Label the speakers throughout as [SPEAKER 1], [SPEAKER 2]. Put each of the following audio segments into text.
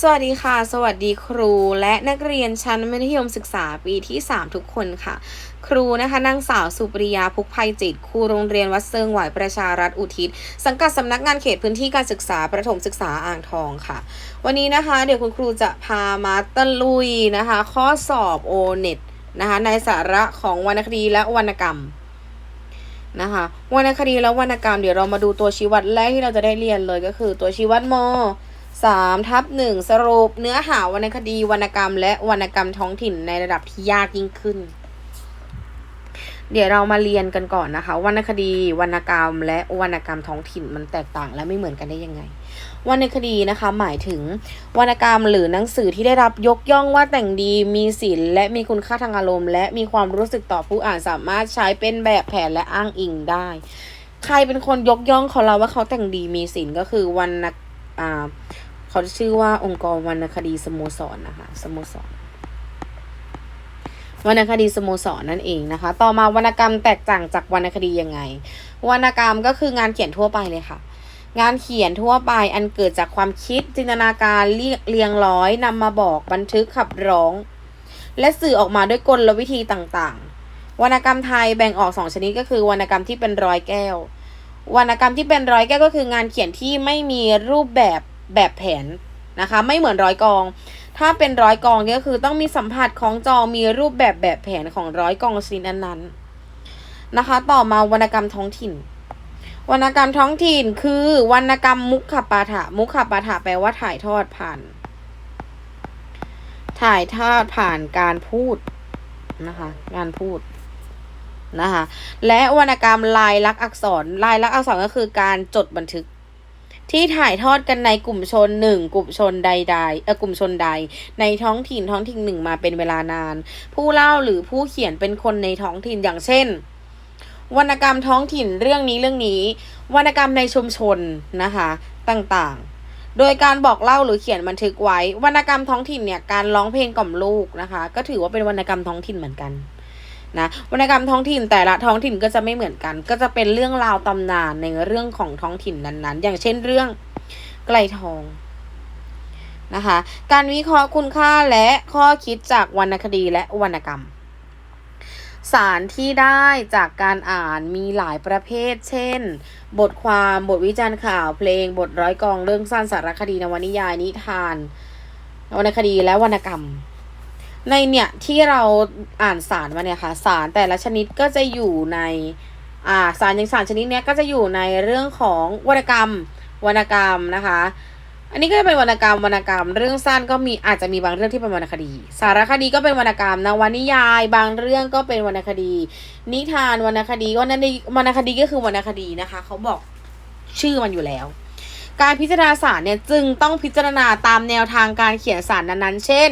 [SPEAKER 1] สวัสดีค่ะ สวัสดีครูและนักเรียนชั้นมัธยมศึกษาปีที่ 3 ทุกคนค่ะ ครูนะคะนางสาวสุปริยาพุกภัยจิตครูโรงเรียนวัดเซิงหวายประชารัฐอุทิศ สังกัดสำนักงานเขตพื้นที่การศึกษาประถมศึกษาอ่างทองค่ะ วันนี้นะคะ เดี๋ยวคุณครูจะพามาตะลุยนะคะ ข้อสอบโอเน็ตนะคะในสาระของวรรณคดีและวรรณกรรมนะคะวรรณคดีและวรรณกรรมเดี๋ยวเรามาดูตัวชี้วัดแรกที่เราจะได้เรียนเลยก็คือตัวชี้วัดม สามทับหนึ่งสรุปเนื้อหาวรรณคดีวรรณกรรม และวรรณกรรมท้องถิ่นในระดับที่ยากยิ่งขึ้น เดี๋ยวเรามาเรียนกันก่อนนะคะ วรรณคดีวรรณกรรม และวรรณกรรมท้องถิ่นมันแตกต่างและไม่เหมือนกันได้ยังไงวรรณคดีนะคะหมายถึงวรรณกรรมหรือหนังสือที่ได้รับยกย่องว่าแต่งดีมีศิลป์และมีคุณค่าทางอารมณ์ และมีความรู้สึกต่อผู้อ่านสามารถใช้เป็นแบบแผนและอ้างอิงได้ ใครเป็นคนยกย่องเขาเราว่าเขาแต่งดีมีศิลป์ก็คือวรรณ อ่าเขาชื่อว่าองค์กรวรรณคดีสโมสรนะคะสโมสรวรรณคดีสโมสรนั่นเองนะคะ ต่อมาวรรณกรรมแตกต่างจากวรรณคดียังไง วรรณกรรมก็คืองานเขียนทั่วไปเลยค่ะ งานเขียนทั่วไปอันเกิดจากความคิดจินตนาการเรียเรียงร้อยนำมาบอกบันทึกขับร้อง และสื่อออกมาด้วยกลวิธีต่างๆ วรรณกรรมไทยแบ่งออกสองชนิดก็คือวรรณกรรมที่เป็นร้อยแก้ว วรรณกรรมที่เป็นร้อยแก้วก็คืองานเขียนที่ไม่มีรูปแบบแบบแผนนะคะ ไม่เหมือนร้อยกอง ถ้าเป็นร้อยกองก็คือต้องมีสัมผัสของจอมีรูปแบบแบบแผนของร้อยกองชนิดนั้นๆนะคะ ต่อมาวรรณกรรมท้องถิ่น วรรณกรรมท้องถิ่นคือวรรณกรรมมุขปาฐะมุขปาฐะแปลว่าถ่ายทอดผ่าน ถ่ายทอดผ่านการพูดนะคะ การพูด นะคะและวรรณกรรมลายลักษณ์อักษรลายลักษณ์อักษรก็คือการจดบันทึก ที่ถ่ายทอดกันในกลุ่มชนหนึ่งกลุ่มชนใดๆเออกลุ่มชนใด ในท้องถิ่นท้องถิ่นหนึ่งมาเป็นเวลานาน ผู้เล่าหรือผู้เขียนเป็นคนในท้องถิ่นอย่างเช่น วรรณกรรมท้องถิ่นเรื่องนี้เรื่องนี้ วรรณกรรมในชุมชนนะคะต่างๆ โดยการบอกเล่าหรือเขียนบันทึกไว้วรรณกรรมท้องถิ่นเนี่ยการร้องเพลงกล่อมลูกนะคะ ก็ถือว่าเป็นวรรณกรรมท้องถิ่นเหมือนกัน นะวรรณกรรมท้องถิ่นแต่ละท้องถิ่นก็จะไม่เหมือนกัน ก็จะเป็นเรื่องราวตำนานในเรื่องของท้องถิ่นนั้นๆ อย่างเช่นเรื่องไกลทองนะคะการวิเคราะห์คุณค่าและข้อคิดจากวรรณคดีและวรรณกรรม สารที่ได้จากการอ่านมีหลายประเภท เช่น บทความบทวิจารณ์ข่าวเพลง บทร้อยกองเรื่องสั้นสารคดีนวนิยายนิทานวรรณคดีและวรรณกรรม ในเนี่ยที่เราอ่านสารมาเนี่ยค่ะสารแต่ละชนิดก็จะอยู่ในอ่าสารอย่างสารชนิดเนี้ยก็จะอยู่ในเรื่องของวรรณกรรมวรรณกรรมนะคะ อันนี้ก็จะเป็นวรรณกรรมวรรณกรรม เรื่องสั้นก็มีอาจจะมีบางเรื่องที่เป็นวรรณคดี สารคดีก็เป็นวรรณกรรมนวนิยาย บางเรื่องก็เป็นวรรณคดี นิทานวรรณคดีก็นั่นเองวรรณคดีก็คือวรรณคดีนะคะเขาบอกชื่อมันอยู่แล้ว การพิจารณาสารเนี่ยจึงต้องพิจารณาตามแนวทางการเขียนสารนั้นๆ เช่น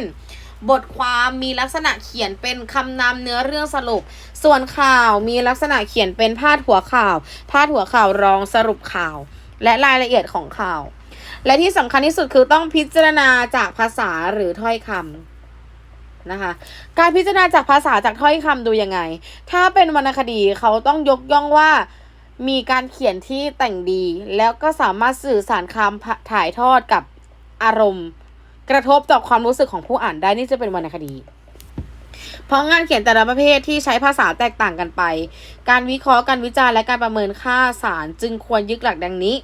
[SPEAKER 1] บทความมีลักษณะเขียนเป็นคำนำเนื้อเรื่องสรุป ส่วนข่าวมีลักษณะเขียนเป็นพาดหัวข่าว พาดหัวข่าวรองสรุปข่าว และรายละเอียดของข่าว และที่สำคัญที่สุดคือต้องพิจารณาจากภาษาหรือถ้อยคำนะคะการพิจารณาจากภาษาจากถ้อยคำดูยังไง ถ้าเป็นวรรณคดีเขาต้องยกย่องว่ามีการเขียนที่แต่งดี แล้วก็สามารถสื่อสารคำถ่ายทอดกับอารมณ์ กระทบต่อความรู้สึกของผู้อ่านได้นี่จะเป็นวรรณคดี เพราะงานเขียนแต่ละประเภทที่ใช้ภาษาแตกต่างกันไป การวิเคราะห์การวิจารณ์และการประเมินค่าสารจึงควรยึดหลักดังนี้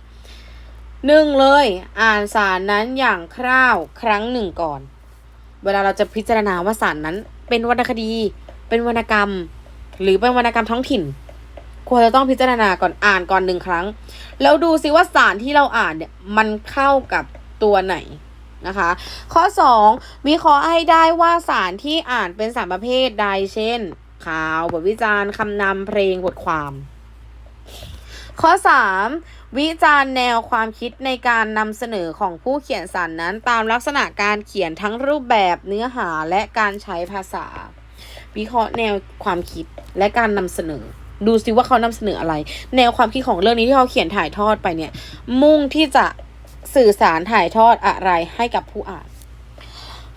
[SPEAKER 1] หนึ่งเลย อ่านสารนั้นอย่างคร่าวครั้งหนึ่งก่อน เวลาเราจะพิจารณาว่าสารนั้นเป็นวรรณคดี เป็นวรรณกรรม หรือเป็นวรรณกรรมท้องถิ่น ควรจะต้องพิจารณาก่อนอ่านก่อนหนึ่งครั้ง แล้วดูซิว่าสารที่เราอ่านเนี่ยมันเข้ากับตัวไหน นะคะ ข้อ 2 วิเคราะห์ให้ได้ว่าสารที่อ่านเป็นสารประเภทใด เช่น ข่าว บทวิจารณ์คำนำเพลงบทความ ข้อ 3 วิจารณ์แนวความคิดในการนำเสนอของผู้เขียนสารนั้น ตามลักษณะการเขียนทั้งรูปแบบเนื้อหาและการใช้ภาษา วิเคราะห์แนวความคิดและการนำเสนอดูซิว่าเขานำเสนออะไร แนวความคิดของเรื่องนี้ที่เขาเขียนถ่ายทอดไปเนี่ย มุ่งที่จะ สื่อสารถ่ายทอดอะไรให้กับผู้อ่าน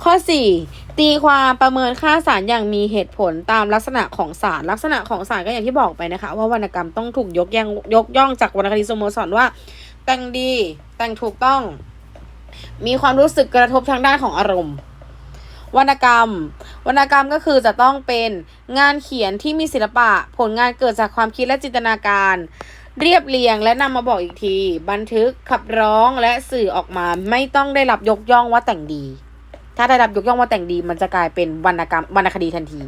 [SPEAKER 1] ข้อ 4 ตีความประเมินค่าสารอย่างมีเหตุผลตามลักษณะของสารลักษณะของสารก็อย่างที่บอกไปนะคะ ว่าวรรณกรรมต้องถูกยกย่องยกย่องจากวรรณคดีสโมสรว่า แต่งดีแต่งถูกต้อง มีความรู้สึกกระทบทางด้านของอารมณ์วรรณกรรม วรรณกรรมก็คือจะต้องเป็นงานเขียนที่มีศิลปะ ผลงานเกิดจากความคิดและจินตนาการ เรียบเรียงและนำมาบอกอีกที บันทึกขับร้องและสื่อออกมาไม่ต้องได้รับยกย่องว่าแต่งดี ถ้าได้รับยกย่องว่าแต่งดี มันจะกลายเป็นวรรณกรรมวรรณคดีทันที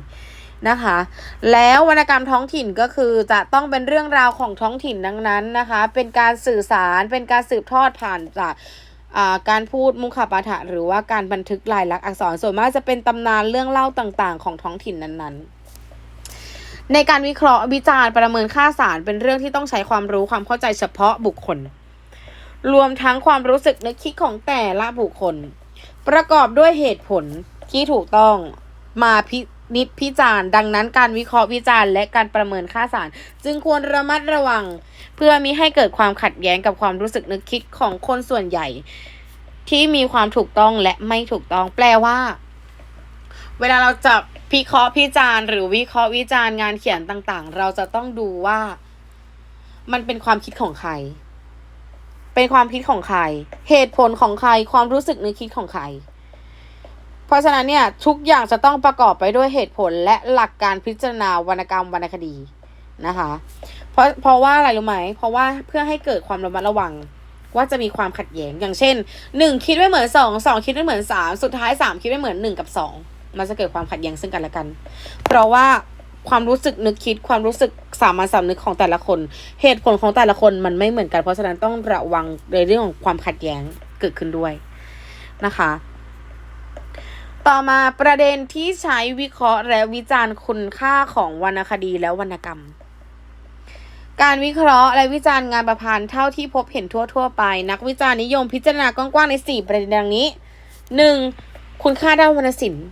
[SPEAKER 1] นะคะ แล้ววรรณกรรมท้องถิ่นก็คือจะต้องเป็นเรื่องราวของท้องถิ่นดังนั้นนะคะ เป็นการสื่อสารเป็นการสืบทอดผ่านจากการพูดมุขปาฐะหรือว่าการบันทึกลายลักษณ์อักษรส่วนมากจะเป็นตำนานเรื่องเล่าต่างๆ ของท้องถิ่นนั้นๆ ในการวิเคราะห์วิจารณ์ประเมินค่าสารเป็นเรื่องที่ต้องใช้ความรู้ความเข้าใจเฉพาะบุคคล รวมทั้งความรู้สึกนึกคิดของแต่ละบุคคล ประกอบด้วยเหตุผลที่ถูกต้องมาพินิจพิจารณ์ดังนั้นการวิเคราะห์วิจารณ์และการประเมินค่าสาร จึงควรระมัดระวัง เพื่อมิให้เกิดความขัดแย้งกับความรู้สึกนึกคิดของคนส่วนใหญ่ ที่มีความถูกต้องและไม่ถูกต้อง แปลว่า เวลาเราจะ พิเคราะห์พิจารณ์หรือวิเคราะห์วิจารณ์งานเขียนต่างๆ เราจะต้องดูว่า มันเป็นความคิดของใคร เป็นความคิดของใคร เหตุผลของใคร ความรู้สึกนึกคิดของใคร เพราะฉะนั้นเนี่ยทุกอย่างจะต้องประกอบไปด้วยเหตุผลและหลักการพิจารณาวรรณกรรมวรรณคดีนะคะ เพราะเพราะว่าอะไรรู้ไหม เพราะว่าเพื่อให้เกิดความระมัดระวังว่าจะมีความขัดแย้งอย่างเช่นหนึ่งคิดไม่เหมือนสองสองคิดไม่เหมือนสามสุดท้ายสามคิดไม่เหมือนหนึ่งกับสอง มันจะเกิดความขัดแย้งซึ่งกันและกัน เพราะว่าความรู้สึกนึกคิดความรู้สึกสามัญสำนึกของแต่ละคน เหตุผลของแต่ละคนมันไม่เหมือนกัน เพราะฉะนั้นต้องระวังในเรื่องของความขัดแย้งเกิดขึ้นด้วยนะคะ ต่อมาประเด็นที่ใช้วิเคราะห์และวิจารณ์คุณค่าของวรรณคดีและวรรณกรรม การวิเคราะห์และวิจารณ์งานประพันธ์เท่าที่พบเห็นทั่ว ๆ ไป นักวิจารณ์นิยมพิจารณากว้างๆใน 4 ประเด็นดังนี้ 1. คุณค่าด้านวรรณศิลป์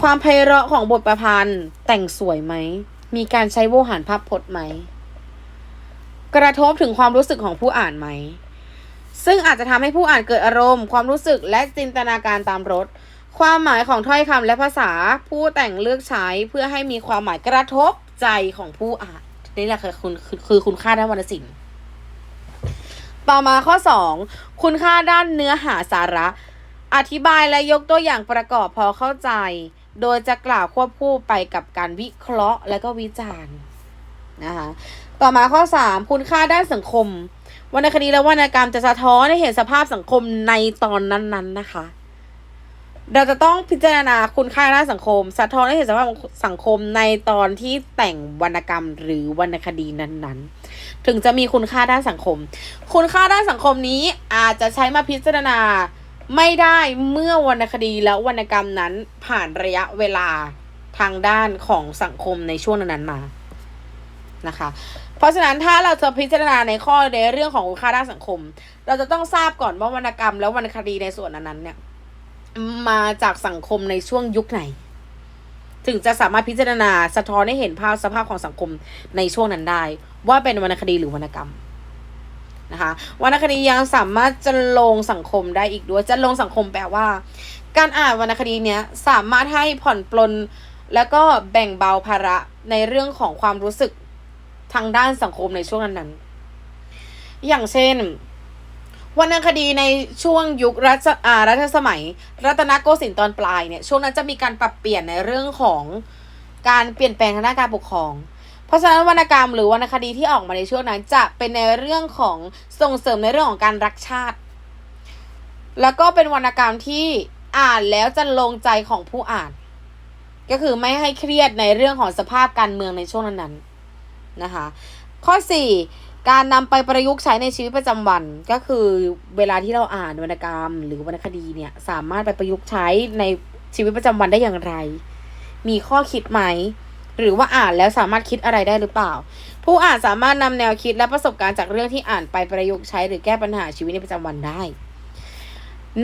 [SPEAKER 1] ความไพเราะของบทประพันธ์ แต่งสวยไหม มีการใช้โวหารภาพพจน์ไหม กระทบถึงความรู้สึกของผู้อ่านไหม ซึ่งอาจจะทำให้ผู้อ่านเกิดอารมณ์ ความรู้สึกและจินตนาการตามรสความหมายของถ้อยคำและภาษาผู้แต่งเลือกใช้เพื่อให้มีความหมายกระทบใจของผู้อ่านนี่แหละคือคุณคือคือคุณค่าด้านวรรณศิลป์ต่อมาข้อ 2 คุณค่าด้านเนื้อหาสาระ อธิบายและยกตัวอย่างประกอบพอเข้าใจ โดยจะกล่าวควบคู่ไปกับการวิเคราะห์และก็วิจารณ์นะคะต่อมาข้อ 3 คุณค่าด้านสังคมวรรณคดีและวรรณกรรมจะสะท้อนให้เห็นสภาพสังคมในตอนนั้นๆนะคะ เราจะต้องพิจารณาคุณค่าด้านสังคม สะท้อนให้เห็นสภาพสังคมในตอนที่แต่งวรรณกรรมหรือวรรณคดีนั้นๆ ถึงจะมีคุณค่าด้านสังคม คุณค่าด้านสังคมนี้อาจจะใช้มาพิจารณา ไม่ได้เมื่อวรรณคดีและวรรณกรรมนั้นผ่านระยะเวลาทางด้านของสังคมในช่วงนั้นมานะคะ เพราะฉะนั้นถ้าเราจะพิจารณาในข้อในเรื่องของคุณค่าด้านสังคม เราจะต้องทราบก่อนว่าวรรณกรรมและวรรณคดีในส่วนนั้นเนี่ย มาจากสังคมในช่วงยุคไหน ถึงจะสามารถพิจารณาสะท้อนให้เห็นภาพสภาพของสังคมในช่วงนั้นได้ ว่าเป็นวรรณคดีหรือวรรณกรรม นะคะวรรณคดียังสามารถจะลงสังคมได้อีกด้วยจะลงสังคมแปลว่า การอ่านวรรณคดีเนี้ยสามารถให้ผ่อนปลนแล้วก็แบ่งเบาภาระในเรื่องของความรู้สึกทางด้านสังคมในช่วงนั้นๆ อย่างเช่นวรรณคดีในช่วงยุครัชอารัชสมัย รัตนโกสินทร์ตอนปลายเนี่ยช่วงนั้นจะมีการปรับเปลี่ยนในเรื่องของการเปลี่ยนแปลงทางด้านการปกครอง ราะฉะนั้นวรรณกรรมหรือวรรณคดีที่ออกมาในช่วงนั้น จะเป็นในเรื่องของส่งเสริมในเรื่องของการรักชาติ แล้วก็เป็นวรรณกรรมที่อ่านแล้วจะลงใจของผู้อ่าน ก็คือไม่ให้เครียดในเรื่องของสภาพการเมืองในช่วงนั้นๆนะคะ ข้อ 4 การนำไปประยุกต์ใช้ในชีวิตประจำวัน ก็คือเวลาที่เราอ่านวรรณกรรม หรือวรรณคดีเนี่ยสามารถไปประยุกต์ใช้ในชีวิตประจำวันได้อย่างไร มีข้อคิดไหม หรือว่าอ่านแล้วสามารถคิดอะไรได้หรือเปล่า ผู้อ่านสามารถนำแนวคิดและประสบการณ์จากเรื่องที่อ่านไปประยุกต์ใช้ หรือแก้ปัญหาชีวิตในประจำวันได้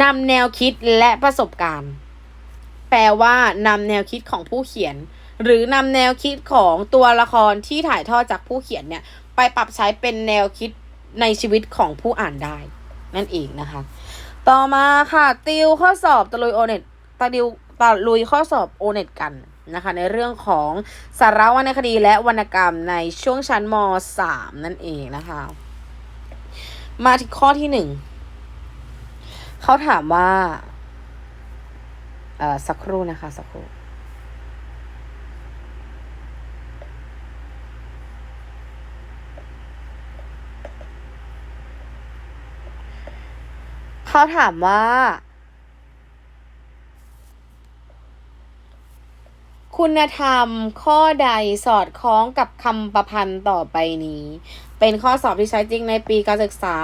[SPEAKER 1] นำแนวคิดและประสบการณ์ แปลว่านำแนวคิดของผู้เขียน หรือนำแนวคิดของตัวละครที่ถ่ายทอดจากผู้เขียนเนี่ย ไปปรับใช้เป็นแนวคิดในชีวิตของผู้อ่านได้ นั่นเองนะคะ ต่อมาค่ะติวข้อสอบตะลุยโอเน็ตตะดิวตะลุยข้อสอบโอเน็ตกัน นะคะในเรื่องของสาระวรรณคดีและวรรณกรรมในช่วงชั้นม .3 นั่นเองนะคะ มาที่ข้อที่หนึ่งเขาถามว่าเอ่อสักครู่นะคะสักครู่เขาถามว่า คุณธรรมข้อใดสอดคล้องกับคำประพันธ์ต่อไปนี้ เป็นข้อสอบที่ใช้จริงในปีการศึกษา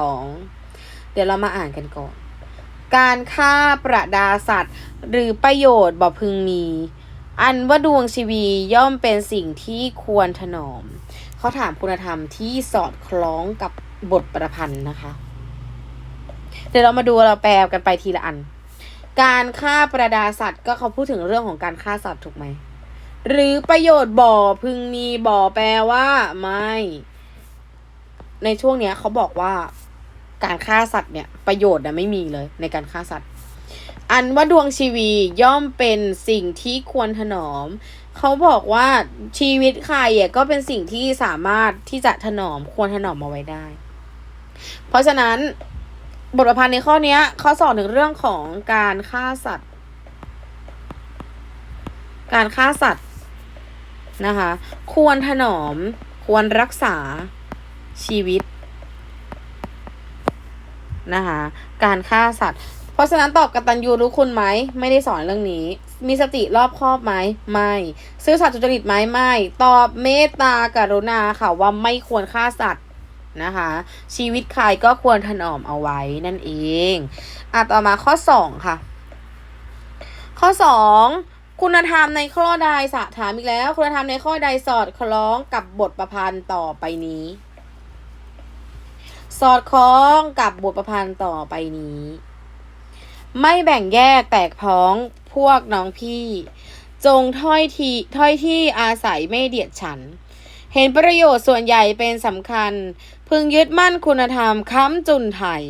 [SPEAKER 1] 2562 เดี๋ยวเรามาอ่านกันก่อน การฆ่าประดาสัตว์ หรือประโยชน์บ่พึงมี อันว่าดวงชีวีย่อมเป็นสิ่งที่ควรถนอม เขาถามคุณธรรมที่สอดคล้องกับบทประพันธ์นะคะ เดี๋ยวเรามาดูเราแปลกันไปทีละอัน การฆ่าประดาสัตว์ก็เขาพูดถึงเรื่องของการฆ่าสัตว์ถูกไหม หรือประโยชน์บ่อพึงมีบ่อแปลว่าไม่ ในช่วงเนี้ยเขาบอกว่าการฆ่าสัตว์เนี่ยประโยชน์นะไม่มีเลยในการฆ่าสัตว์ อันว่าดวงชีวีย่อมเป็นสิ่งที่ควรถนอม เขาบอกว่าชีวิตใครอะก็เป็นสิ่งที่สามารถที่จะถนอมควรถนอมเอาไว้ได้ เพราะฉะนั้น บทประพันธ์ในข้อเนี้ยเขาสอนถึงเรื่องของการฆ่าสัตว์ การฆ่าสัตว์นะคะ ควรถนอม ควรรักษาชีวิตนะคะการฆ่าสัตว์ เพราะฉะนั้นตอบกตัญญูรู้คุณไหม ไม่ได้สอนเรื่องนี้ มีสติรอบคอบไหมไม่ ซื่อสัตย์สุจริตไหมไม่ ตอบเมตตากรุณาค่ะว่าไม่ควรฆ่าสัตว์ นะคะ ชีวิตใครก็ควรถนอมเอาไว้นั่นเองอะต่อมาข้อสองค่ะ ข้อสองคุณธรรมในข้อใดสะถามอีกแล้ว คุณธรรมในข้อใดสอดคล้องกับบทประพันธ์ต่อไปนี้ สอดคล้องกับบทประพันธ์ต่อไปนี้ ไม่แบ่งแยกแตกพ้องพวกน้องพี่ จงถ้อยทีถ้อยที่อาศัยไม่เดียดฉัน เห็นประโยชน์ส่วนใหญ่เป็นสำคัญ พึงยึดมั่นคุณธรรมค้ำจุนไทย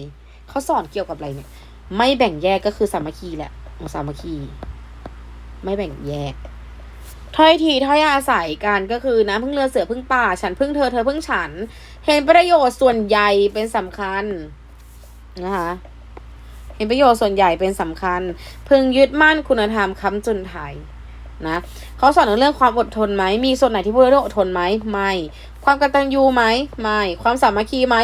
[SPEAKER 1] เขาสอนเกี่ยวกับอะไรเนี่ย ไม่แบ่งแยกก็คือสามัคคีแหละของสามัคคี ไม่แบ่งแยกถ้อยทีถ้อยอาศัยกันก็คือนะพึ่งเรือเสือพึ่งป่า ฉันพึ่งเธอเธอพึ่งฉัน เห็นประโยชน์ส่วนใหญ่เป็นสำคัญนะคะเห็นประโยชน์ส่วนใหญ่เป็นสำคัญ พึงยึดมั่นคุณธรรมค้ำจุนไทยนะเขาสอนเรื่องความอดทนไหมมีส่วนไหนที่พูดเรื่องอดทนไหมไม่ ความกตัญญูไหมไม่ ความสามัคคีไหม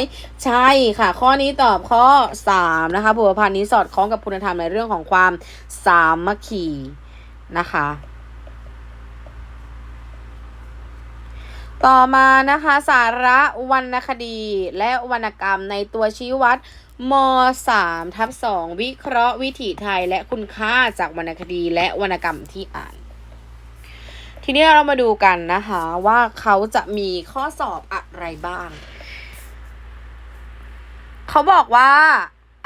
[SPEAKER 1] ใช่ค่ะ ข้อนี้ตอบข้อสามนะคะบุพพันธ์นี้สอดคล้องกับคุณธรรมในเรื่องของความสามัคคีนะคะ ต่อมานะคะสาระวรรณคดีและวรรณกรรมในตัวชี้วัดม3ทับ2วิเคราะห์วิถีไทยและคุณค่าจากวรรณคดีและวรรณกรรมที่อ่าน ทีนี้เรามาดูกันนะคะว่าเขาจะมีข้อสอบอะไรบ้าง เขาบอกว่า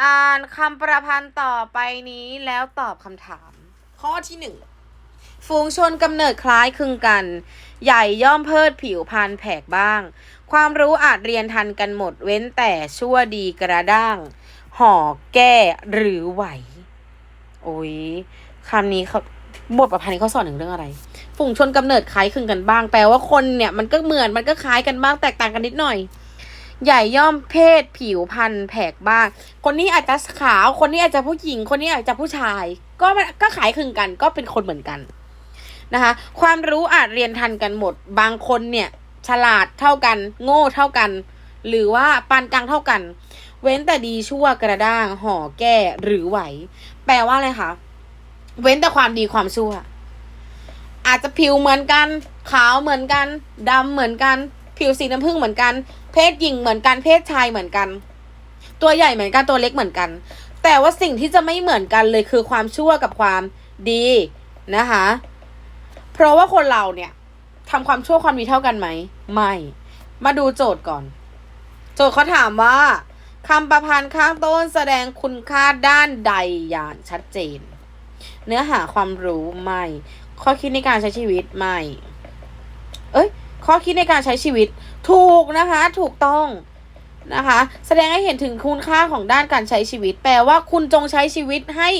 [SPEAKER 1] อ่านคำประพันธ์ต่อไปนี้แล้วตอบคำถาม ข้อที่หนึ่งฝูงชนกำเนิดคล้ายคลึงกัน ใหญ่ย่อมเพิดผิวพันแผกบ้าง ความรู้อาจเรียนทันกันหมดเว้นแต่ชั่วดีกระด้าง ห่อแก้หรือไหว โอ้ยคำนี้เขาบทประพันธ์นี้เขาสอนถึงเรื่องอะไร ฝูงชนกำเนิดคล้ายคลึงกันบ้าง แปลว่าคนเนี่ยมันก็เหมือนมันก็คล้ายกันบ้างแตกต่างกันนิดหน่อย ใหญ่ย่อมเพศผิวพันธุ์แผกบ้าง คนนี้อาจจะขาว คนนี้อาจจะผู้หญิง คนนี้อาจจะผู้ชาย ก็มันก็ขายคลึงกัน ก็เป็นคนเหมือนกันนะคะ ความรู้อาจเรียนทันกันหมด บางคนเนี่ย ฉลาดเท่ากัน โง่เท่ากัน หรือว่าปานกลางเท่ากัน เว้นแต่ดีชั่วกระด้าง ห่อแก้หรือไหว แปลว่าอะไรคะ เว้นแต่ความดีความชั่ว อาจจะผิวเหมือนกัน ขาวเหมือนกันดำเหมือนกัน ผิวสีน้ำผึ้งเหมือนกัน เพศหญิงเหมือนกัน เพศชายเหมือนกัน ตัวใหญ่เหมือนกันตัวเล็กเหมือนกัน แต่ว่าสิ่งที่จะไม่เหมือนกันเลยคือความชั่วกับความดีนะคะ เพราะว่าคนเราเนี่ยทำความชั่วความดีเท่ากันไหม ไม่ มาดูโจทย์ก่อน โจทย์เขาถามว่าคำประพันธ์ข้างต้นแสดงคุณค่าด้านใดอย่างชัดเจน เนื้อหาความรู้ไม่ ข้อคิดในการใช้ชีวิตไม่ เอ้ย ข้อคิดในการใช้ชีวิต ถูกนะคะ ถูกต้องนะคะ แสดงให้เห็นถึงคุณค่าของด้านการใช้ชีวิต แปลว่าคุณจงใช้ชีวิตให้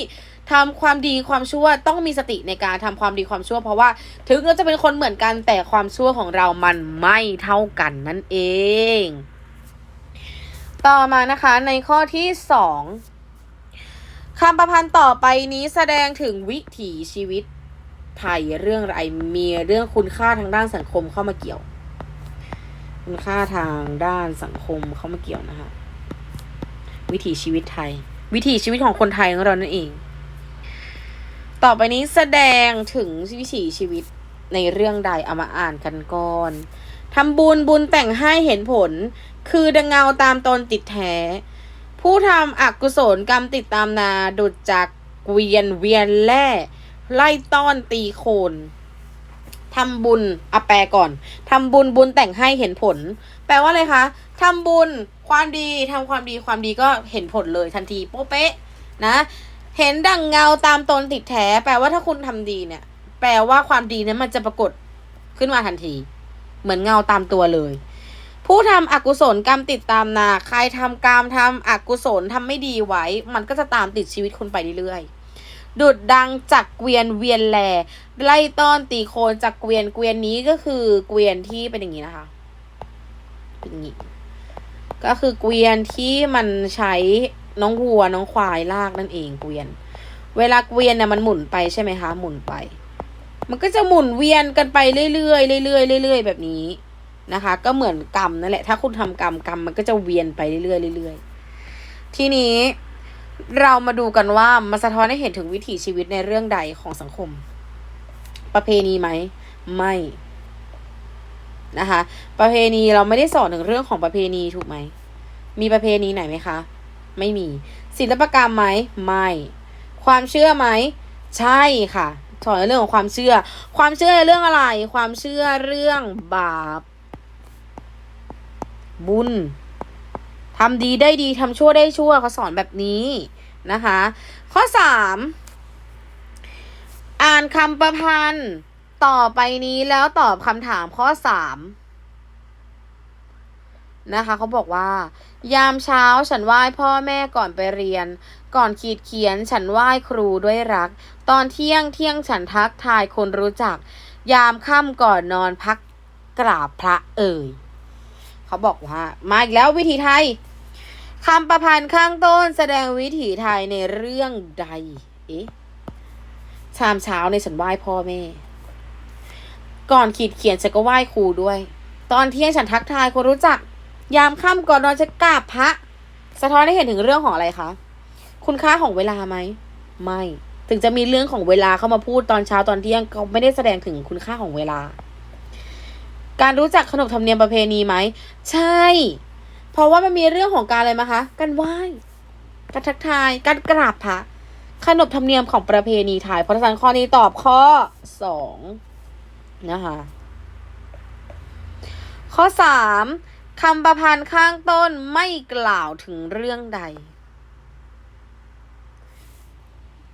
[SPEAKER 1] ทำความดีความชั่วต้องมีสติในการทำความดีความชั่ว เพราะว่าถึงเราจะเป็นคนเหมือนกันแต่ความชั่วของเรามันไม่เท่ากันนั่นเอง ต่อมานะคะในข้อที่สองคำประพันธ์ต่อไปนี้แสดงถึงวิถีชีวิต ไทยเรื่องอะไรมีเรื่องคุณค่าทางด้านสังคมเข้ามาเกี่ยว คุณค่าทางด้านสังคมเข้ามาเกี่ยวนะคะ วิถีชีวิตไทย วิถีชีวิตของคนไทยของเรานั่นเอง ต่อไปนี้แสดงถึงวิถีชีวิตในเรื่องใดเอามาอ่านกันก่อนทำบุญบุญแต่งให้เห็นผล คือดังเงาตามตนติดแท้ ผู้ทำอกุศลกรรมติดตามนาดุดจากเกวียนเวียนแล่ ไล่ต้อนตีโคนทำบุญอะแปลก่อนทำบุญบุญแต่งให้เห็นผล แปลว่าอะไรคะทำบุญความดีทำความดีความดีก็เห็นผลเลยทันทีโป๊ะเป๊ะนะ เห็นดังเงาตามตนติดแท้แปลว่าถ้าคุณทำดีเนี่ย แปลว่าความดีนั้นมันจะปรากฏขึ้นมาทันที เหมือนเงาตามตัวเลย ผู้ทำอกุศลกรรมติดตามนา ใครทำกรรมทำอกุศลทำไม่ดีไว้ มันก็จะตามติดชีวิตคุณไปเรื่อย ดุดดังจากเกวียนเวียนแล ไล่ต้อนตีโคนจากเกวียนเกวียนนี้ก็คือเกวียนที่เป็นอย่างนี้นะคะเป็นอย่างนี้ก็คือเกวียนที่มันใช้น้องวัวน้องควายลากนั่นเองเกวียน เวลาเกวียนเนี่ยมันหมุนไปใช่ไหมคะ หมุนไป มันก็จะหมุนเวียนกันไปเรื่อยๆเรื่อยๆเรื่อยๆแบบนี้นะคะ ก็เหมือนกรรมนั่นแหละ ถ้าคุณทำกรรมกรรมมันก็จะเวียนไปเรื่อยๆเรื่อยๆทีนี้ เรามาดูกันว่ามันสะท้อนให้เห็นถึงวิถีชีวิตในเรื่องใดของสังคม ประเพณีไหม ไม่นะคะ ประเพณีเราไม่ได้สอนถึงเรื่องของประเพณีถูกไหม มีประเพณีไหนไหมคะ ไม่มี ศิลปกรรมไหม ไม่ ความเชื่อไหม ใช่ค่ะสอนเรื่องของความเชื่อ ความเชื่อในเรื่องอะไร ความเชื่อเรื่องบาป บุญ ทำดีได้ดีทำชั่วได้ชั่วเขาสอนแบบนี้นะคะ ข้อสามอ่านคำประพันธ์ต่อไปนี้แล้วตอบคำถามข้อสามนะคะเขาบอกว่า ยามเช้าฉันไหว้พ่อแม่ก่อนไปเรียน ก่อนขีดเขียนฉันไหว้ครูด้วยรัก ตอนเที่ยงเที่ยงฉันทักทายคนรู้จัก ยามค่ำก่อนนอนพักกราบพระเอ่ยเขาบอกว่า มาอีกแล้ววิถีไทย คำประพันธ์ข้างต้นแสดงวิถีไทยในเรื่องใด เอ๊ะ ชามเช้าในฉันไหว้พ่อแม่ ก่อนขีดเขียนฉันก็ไหว้ครูด้วย ตอนเที่ยงฉันทักทายคนรู้จัก ยามค่ำก่อนนอนจะกราบพระ สะท้อนให้เห็นถึงเรื่องของอะไรคะ คุณค่าของเวลาไหม ไม่ ถึงจะมีเรื่องของเวลาเข้ามาพูดตอนเช้าตอนเที่ยงก็ไม่ได้แสดงถึงคุณค่าของเวลา การรู้จักขนบธรรมเนียมประเพณีไหม ใช่ เพราะว่ามันมีเรื่องของการอะไรมาคะ การไหว้การทักทาย การกราบพระขนบธรรมเนียมของประเพณีไทยพราะฉะนั้นข้อนี้ตอบข้อสองนะคะ ข้อสามคำประพันธ์ข้างต้นไม่กล่าวถึงเรื่องใด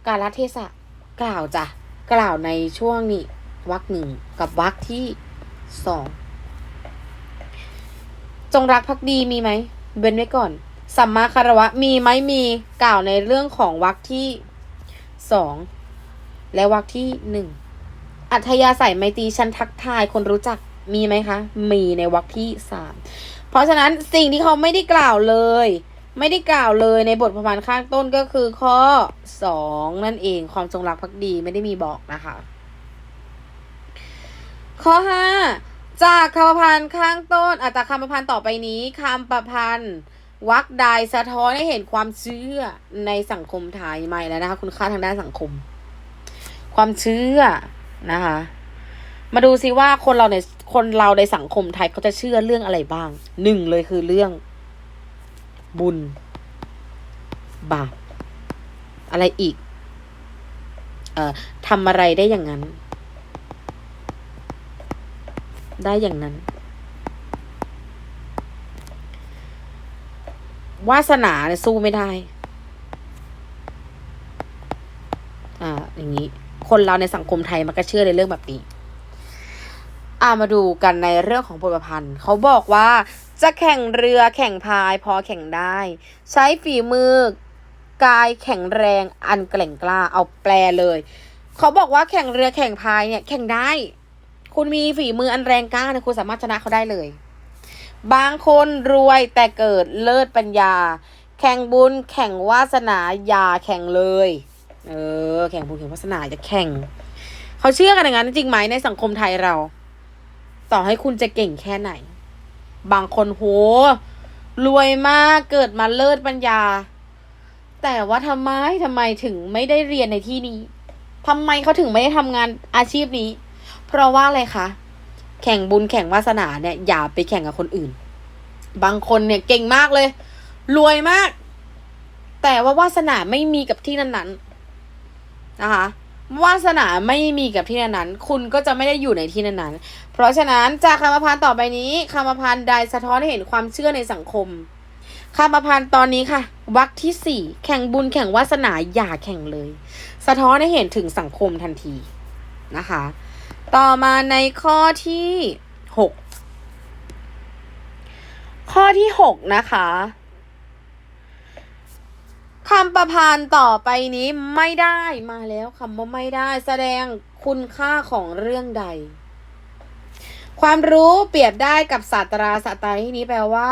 [SPEAKER 1] กาลเทศะกล่าวจ้ะ กล่าวในช่วงนี้วรรคหนึ่งกับวรรคที่สอง จงรักภักดีมีไหมเว้นไว้ก่อน สัมมาคารวะมีไหมมีกล่าวในเรื่องของวรรคที่สองและวรรคที่หนึ่งอัธยาศัยไมตรีฉันทักทายคนรู้จักมีไหมคะ มีในวรรคที่สามเพราะฉะนั้นสิ่งที่เขาไม่ได้กล่าวเลย ไม่ได้กล่าวเลยในบทประพันธ์ข้างต้นก็คือข้อสองนั่นเองความจงรักภักดีไม่ได้มีบอกนะคะ ข้อห้า จากคำประพันธ์ข้างต้นอัตราคำประพันธ์ต่อไปนี้คำประพันธ์วรรคใดสะท้อนให้เห็นความเชื่อในสังคมไทยใหม่แล้วนะคะ คุณค่าทางด้านสังคม ความเชื่อนะคะ มาดูซิว่าคนเราในคนเราในสังคมไทยเขาจะเชื่อเรื่องอะไรบ้างหนึ่งเลยคือเรื่อง บุญ บาปอะไรอีก เอ่อทำอะไรได้อย่างนั้น ได้อย่างนั้น วาสนาเนี่ยสู้ไม่ได้ อ่า อย่างนี้ คนเราในสังคมไทยมันก็เชื่อในเรื่องแบบนี้ อ่ามาดูกันในเรื่องของบทประพันธ์ เขาบอกว่าจะแข่งเรือแข่งพายพอแข่งได้ ใช้ฝีมือกายแข็งแรงอันแกล่งกล้าเอาแปลเลย เขาบอกว่าแข่งเรือแข่งพายเนี่ยแข่งได้ คุณมีฝีมืออันแรงกล้าเนี่ยคุณสามารถชนะเขาได้เลย บางคนรวยแต่เกิดเลิศปัญญา แข่งบุญแข่งวาสนาอย่าแข่งเลย เออ แข่งบุญแข่งวาสนาจะแข่ง เขาเชื่อกันอย่างนั้นจริงไหมในสังคมไทยเรา ต่อให้คุณจะเก่งแค่ไหน บางคนโหรวยมากเกิดมาเลิศปัญญา แต่ว่าทำไมทำไมถึงไม่ได้เรียนในที่นี้ทำไมเขาถึงไม่ได้ทำงานอาชีพนี้ เพราะว่าอะไรคะแข่งบุญแข่งวาสนาเนี่ยอย่าไปแข่งกับคนอื่น บางคนเนี่ยเก่งมากเลย รวยมาก แต่ว่าวาสนาไม่มีกับที่นั้น ๆ นะคะวาสนาไม่มีกับที่นั้นๆคุณก็จะไม่ได้อยู่ในที่นั้น เพราะฉะนั้นจากคำประพันธ์ต่อไปนี้คำประพันธ์ใดสะท้อนให้เห็นความเชื่อในสังคมคำประพันธ์ตอนนี้ค่ะวรรคที่สี่แข่งบุญแข่งวาสนาอย่าแข่งเลย สะท้อนให้เห็นถึงสังคมทันทีนะคะ ต่อมาในข้อที่หกข้อที่หกนะคะคำประพันธ์ต่อไปนี้ไม่ได้มาแล้วคำว่าไม่ได้แสดงคุณค่าของเรื่องใด ความรู้เปรียบได้กับศาสตราศาสตราที่นี้แปลว่า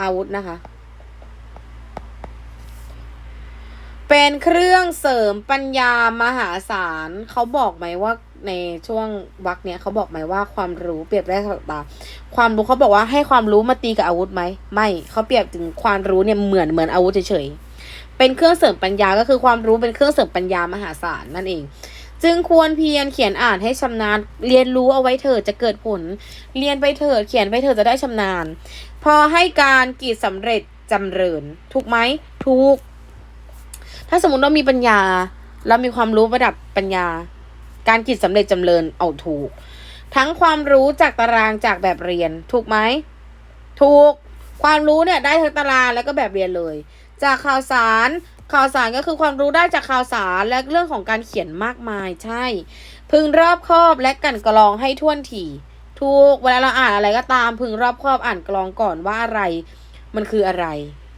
[SPEAKER 1] อาวุธนะคะ เป็นเครื่องเสริมปัญญามหาศาลเขาบอกไหมว่า ในช่วงวรรคเนี้ยเขาบอกไหมว่าความรู้เปรียบได้กับตาความรู้เขาบอกว่าให้ความรู้มาตีกับอาวุธไหมไม่เขาเปรียบถึงความรู้เนี่ยเหมือนเหมือนอาวุธเฉยๆเป็นเครื่องเสริมปัญญาก็คือความรู้เป็นเครื่องเสริมปัญญามหาศาลนั่นเอง จึงควรเพียรเขียนอ่านให้ชำนาญ เรียนรู้เอาไว้เถิดจะเกิดผล เรียนไปเถิดเขียนไปเถิดจะได้ชำนาญ พอให้การกีดสำเร็จจำเริญ ถูกไหมถูก ถ้าสมมติเรามีปัญญา เรามีความรู้ระดับปัญญา การกิจสำเร็จจำเริญเอาถูก ทั้งความรู้จากตารางจากแบบเรียน ถูกไหมถูกความรู้เนี่ยได้ทั้งตารางแล้วก็แบบเรียนเลย จากข่าวสารข่าวสารก็คือความรู้ได้จากข่าวสารและเรื่องของการเขียนมากมายใช่ พึงรอบคอบและกันกรองให้ท่วนถี่ ถูกเวลาเราอ่านอะไรก็ตาม พึงรอบคอบอ่านกรองก่อนว่าอะไร มันคืออะไร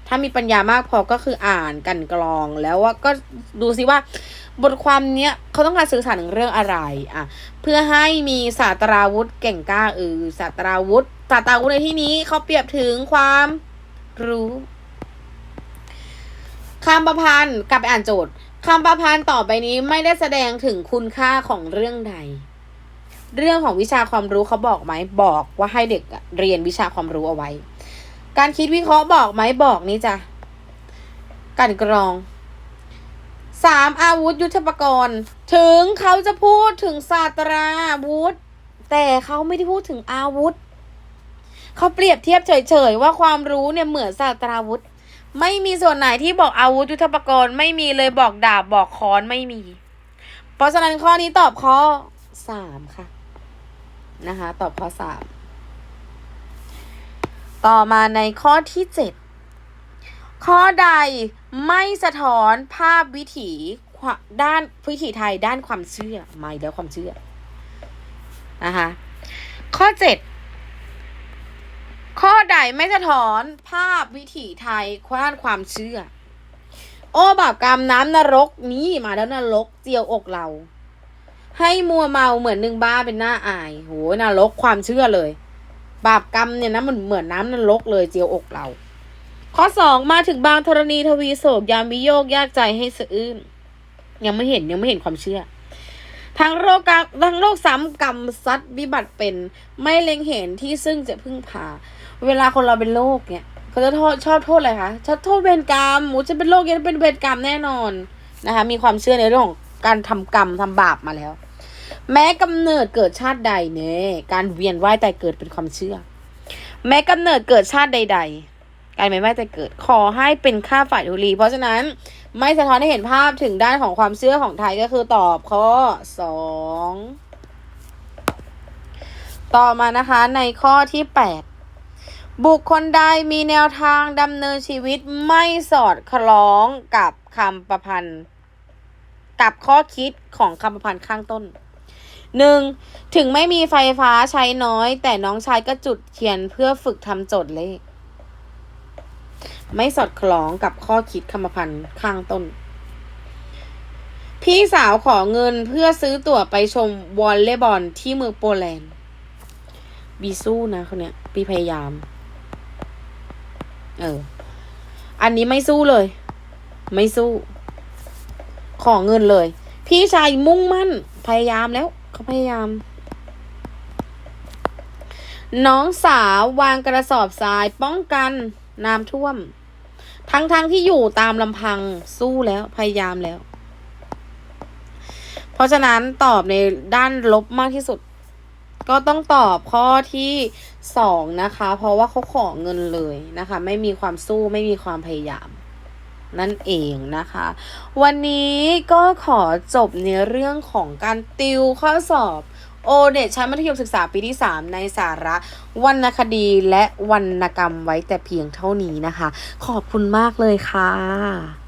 [SPEAKER 1] ถ้ามีปัญญามากพอก็คืออ่านกันกรองแล้วว่าก็ดูซิว่า บทความเนี้ยเขาต้องการสื่อสารถึงเรื่องอะไรอะเพื่อให้มีศาสตราวุธเก่งกล้าเออศาสตราวุธศาสตราวุธในที่นี้เขาเปรียบถึงความรู้คำประพันธ์กลับไปอ่านโจทย์คำประพันธ์ต่อไปนี้ไม่ได้แสดงถึงคุณค่าของเรื่องใด เรื่องของวิชาความรู้เขาบอกไหมบอกว่าให้เด็กเรียนวิชาความรู้เอาไว้ การคิดวิเคราะห์บอกไหมบอกนี่จ้ะกลันกรอง สามอาวุธยุทธปกรณ์ ถึงเขาจะพูดถึงศาสตราวุธ แต่เขาไม่ได้พูดถึงอาวุธ เขาเปรียบเทียบเฉยๆว่าความรู้เนี่ยเหมือนศาสตราวุธ ไม่มีส่วนไหนที่บอกอาวุธยุทธปกรณ์ไม่มีเลยบอกดาบบอกค้อนไม่มี เพราะฉะนั้นข้อนี้ตอบข้อสามค่ะ นะคะ ตอบข้อสามต่อมาในข้อที่เจ็ดข้อใด ไม่สะท้อนภาพวิถีด้านวิถีไทยด้านความเชื่อไม่แล้วความเชื่อนะคะข้อเจ็ดข้อใดไม่สะท้อนภาพวิถีไทยด้านความเชื่อ โอ้บาปกรรมน้ำนรกนี่มาแล้วนรกเจียวอกเรา ให้มัวเมาเหมือนหนึ่งบ้าเป็นหน้าอายโหนรกความเชื่อเลย บาปกรรมเนี่ยนะมันเหมือนน้ำนรกเลยเจียวอกเรา ข้อสองมาถึงบางธรณีทวีโศกยามวิโยกยากใจให้สะอื้นยังไม่เห็นยังไม่เห็นความเชื่อทั้งโรคกทั้งโรคซ้ำกรรมซัดวิบัติเป็นไม่เล็งเห็นที่ซึ่งจะพึ่งพา เวลาคนเราเป็นโรคเนี่ยเขาจะโทษชอบโทษอะไรคะชอบโทษเวรกรรมหมูจะเป็นโรคยังเป็นเวรกรรมแน่นอนนะคะมีความเชื่อในเรื่องของการทำกรรมทำบาปมาแล้ว แม้กำเนิดเกิดชาติใดเนี่ยการเวียนว่ายแต่เกิดเป็นความเชื่อ แม้กำเนิดเกิดชาติใด ๆ การไม่ไม่แต่เกิด ขอให้เป็นค่าฝ่ายทุลีเพราะฉะนั้นไม่สะท้อนให้เห็นภาพถึงด้านของความเชื่อของไทยก็คือตอบข้อสองต่อมานะคะในข้อที่แปดบุคคลใดมีแนวทางดำเนินชีวิตไม่สอดคล้องกับคำประพันธ์ กับข้อคิดของคำประพันธ์ข้างต้นหนึ่งถึงไม่มีไฟฟ้าใช้น้อย แต่น้องชายก็จุดเทียนเพื่อฝึกทำโจทย์เลข ไม่สอดคล้องกับข้อคิดคำพันธ์ข้างต้น พี่สาวขอเงินเพื่อซื้อตั๋วไปชมวอลเลย์บอลที่เมืองโปแลนด์ บีสู้นะคนเนี้ยบีพยายาม เออ อันนี้ไม่สู้เลย ไม่สู้ ขอเงินเลย พี่ชายมุ่งมั่น พยายามแล้ว เขาพยายามน้องสาววางกระสอบทรายป้องกัน น้ำท่วม ทั้งๆทที่อยู่ตามลำพังสู้แล้วพยายามแล้ว เพราะฉะนั้นตอบในด้านลบมากที่สุด ก็ต้องตอบข้อที่สองนะคะ เพราะว่าเขาขอเงินเลยนะคะ ไม่มีความสู้ไม่มีความพยายามนั่นเองนะคะ วันนี้ก็ขอจบในเรื่องของการติวข้อสอบ โอเดตชั้นมัธยมศึกษาปีที่ 3 ในสาระวรรณคดีและวรรณกรรมไว้แต่เพียงเท่านี้นะคะ ขอบคุณมากเลยค่ะ